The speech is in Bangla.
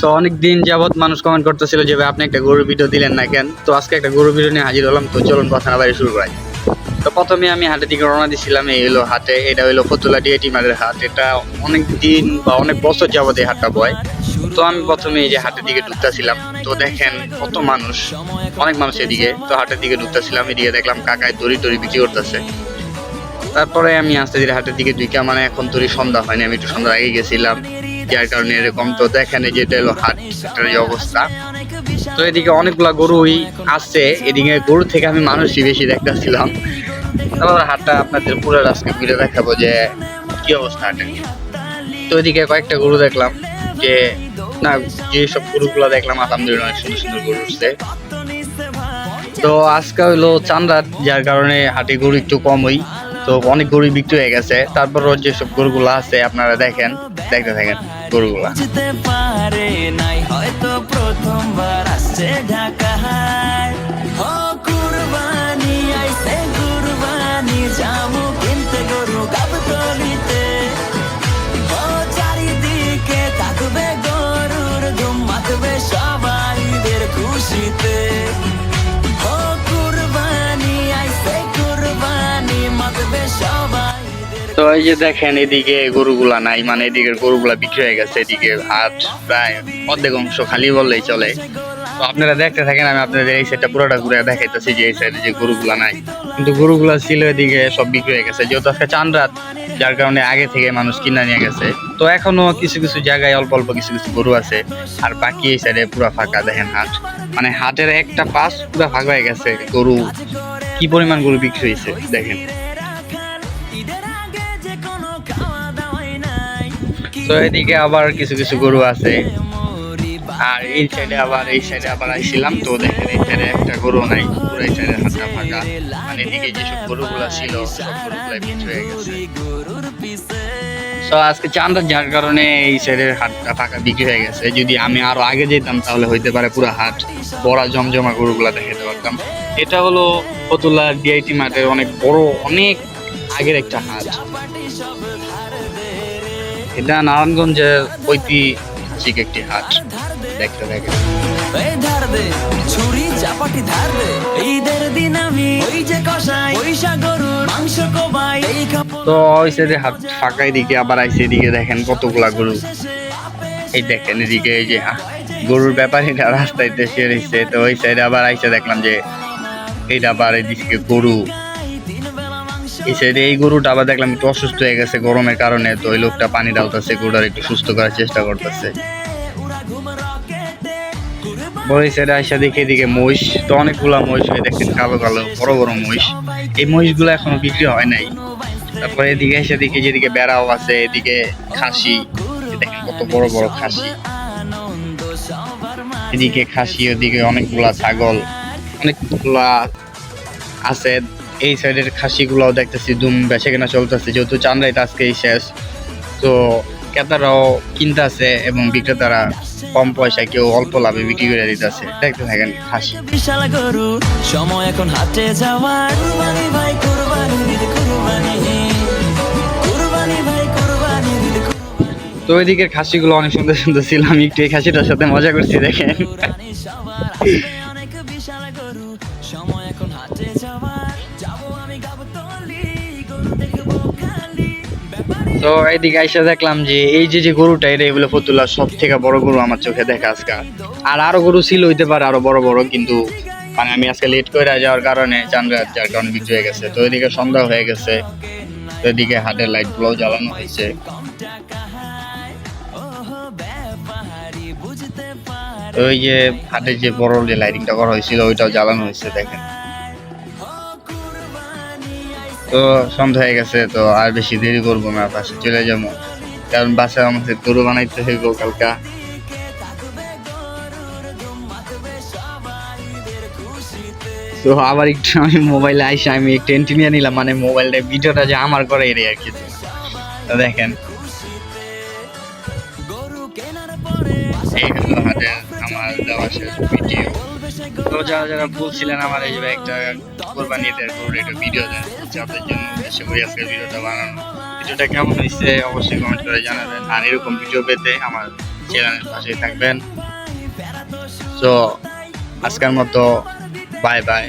তো অনেক দিন যাবত মানুষ কমেন্ট করতেছিল যে আপনি একটা গরুর ভিডিও দিলেন না কেন? তো আজকে একটা গরুর ভিডিও নিয়ে হাজির হলাম। তো চলুন, কথা না বাইরে শুরু করাই। তো প্রথমে আমি হাটের দিকে রওনা দিছিলাম, এই হলো হাটে। এটা হলো ফতুল্লা ডিএটি মাদের হাট। এটা অনেক দিন বা অনেক বছর যাবত এই হাটটা বয়। তো আমি প্রথমে এই যে হাটের দিকে ঢুকতেছিলাম। তো দেখেন কত মানুষ, অনেক মানুষ এদিকে। তো হাটের দিকে ঢুকতেছিলাম, এদিকে দেখলাম কাকায় দড়ি টড়ি বিক্রি করতেছে। তারপরে আমি আস্তে ধীরে হাটের দিকে ঢুকা মানে এখন তোরই সন্ধ্যা হয়নি, আমি একটু সন্ধ্যার আগে গেছিলাম। যার কারণে এরকম তো দেখেন যে এটা হলো হাট হাটের অবস্থা। তো এদিকে অনেকগুলা গরুই আসছে। এদিকে গরু থেকে আমি মানুষই বেশি দেখতেছিলাম। তারপর হাটটা আপনাদের পুরো আজকে ঘুরে দেখাবো যে কি অবস্থা হাটে। তো এদিকে কয়েকটা গরু দেখলাম যে, না, যে সব গরুগুলো দেখলাম, আলহামদুলিল্লাহ অনেক সুন্দর সুন্দর গরু উঠছে। তো আজকে হলো চান্দার যার কারণে হাটে গরু একটু কমই। তো অনেক গরু বিক্রি হয়ে গেছে। তারপরও যেসব গরুগুলো আছে, আপনারা দেখেন, দেখতে থাকেন গরুগুলা। প্রথমবার আসছে ঢাকায়। তো এই যে দেখেন এদিকে গরুগুলা নাই মানে এদিকে গরুগুলা বিক্রি হয়ে গেছে, এদিকে হাট প্রায় অর্ধেক অংশ খালি বললেই চলে। তো আপনারা দেখতে থাকেন, আমি আপনাদের এই সাইডটা পুরোটা ঘুরে দেখাইতেছি যে এই সাইডে যে গরুগুলা নাই। কিন্তু গরুগুলা ছিল এদিকে সব বিক্রি হয়ে গেছে, যেহেতু আজকে চান রাত, যার কারণে আগে থেকে মানুষ কিনা নিয়ে গেছে। তো এখনও কিছু কিছু জায়গায় অল্প অল্প কিছু কিছু গরু আছে, আর বাকি এই সাইডে পুরো ফাঁকা, দেখেন হাট। মানে হাটের একটা পাশ পুরো ফাঁকা হয়ে গেছে গরু, কি পরিমাণ গরু বিক্রি হয়েছে, দেখেন। তো এদিকে আবার কিছু কিছু গরু আছে। আর এই সাইডে আবার, এই সাইডে আবার আসছিলাম তো দেখেন, এই সাইডে একটা গরু নাই। পুরো এই সাইডে হাঁটা ফাঁকা। মানে এদিকে যেসব গরুগুলা ছিল, সব গরুগুলাই বিক্রি হয়ে গেছে। তো আজকে চাঁদা, যার কারণে এই সাইডের হাটটা ফাঁকা বিক্রি হয়ে গেছে। যদি আমি আরও আগে যেতাম, তাহলে হইতে পারে পুরো হাট বড় জমজমা গরুগুলা দেখাতে পারতাম। এটা হলো ফতুল্লা ডিআইটি মাঠের অনেক বড়, অনেক আগের একটা হাট। এটা নারায়ণগঞ্জের ঐতিহাসিক একটি হাট। দেখতে দেখেন এই ধার ছুরি চাপাটি ধার ঈদের দিন আমি ওই যে কষাই পয়সা গরুর মাংস কোবাই এই তো ওই সাইডে হাত ফাঁকাই দিকে আবার আইসে এদিকে দেখেন কতগুলা গরু। এই দেখেন এদিকে এই যে গরুর ব্যাপারীরা রাস্তায় দেশে রয়েছে তো ওই সাইডে আবার আইসে দেখলাম যে এইটা আবার এদিকে গরু। সাইডে এই গরুটা আবার দেখলাম একটু অসুস্থ হয়ে গেছে গরমের কারণে, তো ওই লোকটা পানি ডালতেছে গরুটার একটু সুস্থ করার চেষ্টা করতেছে। বড় সাইডে আইসা দেখে এদিকে মহিষ, তো অনেকগুলা মহিষ হয়, দেখেন কালো কালো, বড় বড় মহিষ। এই মহিষগুলো এখনও বিক্রি হয় নাই। তারপরে এদিকে এসে দেখি যেদিকে বেড়াও আছে, এদিকে খাসি দেখেন কত বড় বড় খাসি। এদিকে খাসি, ওদিকে অনেকগুলা ছাগল, অনেকগুলা আছে। এই সাইডের খাসিগুলাও দেখতেছি দুম বেচে কেনা চলতেছে যেহেতু চান্দাইতে আজকেই শেষ। তো ক্রেতারাও কিনতেছে এবং বিক্রেতারা কম পয়সায় কেউ অল্প লাভে বিক্রি করে দিতেছে। দেখতে থাকেন খাসি। বিশাল গরু সময় এখন হাটে যাওয়ার। ভাই তো ওইদিকে খাসিগুলো অনেক সুন্দর সুন্দর ছিল আমি একটু এই খাসিটার সাথে মজা করছি দেখেন। বিশাল গরু সময় এখন হাটে যাওয়ার। যাব আমি গাবতলি, গরু দেখব তো এইদিকে আইসা দেখলাম যে এই যে যে গরুটা, এটা এগুলো ফতুল্লা সব থেকে বড় গরু আমার চোখে দেখা আজকে আর আরও গরু ছিল হইতে পারে আরও বড় বড়, কিন্তু মানে আমি আজকে লেট করে যাওয়ার কারণে চান্দ্রা যার কারণে হয়ে গেছে। তো এদিকে সন্ধ্যা হয়ে গেছে। তো এদিকে হাটের লাইট গুলোও জ্বালানো হয়েছে। ওই যে হাটের যে বড় যে লাইটিংটা করা হয়েছিল, ওইটাও জ্বালানো হয়েছে, দেখেন। তো সন্ধ্যা হয়ে গেছে, তো আর বেশি দেরি করব না, বাসে চলে যাব। কারণ বাসে আমাদের গরু বানাইতে হইব কালকা। তো আবার একটু আমি মোবাইলে আইসা, আমি একটু এন্ট্রি নিয়ে নিলাম মানে মোবাইলটা ভিডিওটা যে আমার করে এর আর কি। দেখেন। এই হলো হাটের তো যারা যারা বলছিলেন আমার এই যে একটা কোরবানি ঈদের গরুর একটা ভিডিও দেন আপনাদের জন্য উদ্দেশ্য আজকে ভিডিওটা বানানো। ভিডিওটা কেমন হয়েছে অবশ্যই কমেন্ট করে জানাবেন। আর এরকম ভিডিও পেতে আমার চ্যানেলের পাশেই থাকবেন। তো আজকের মতো বাই বাই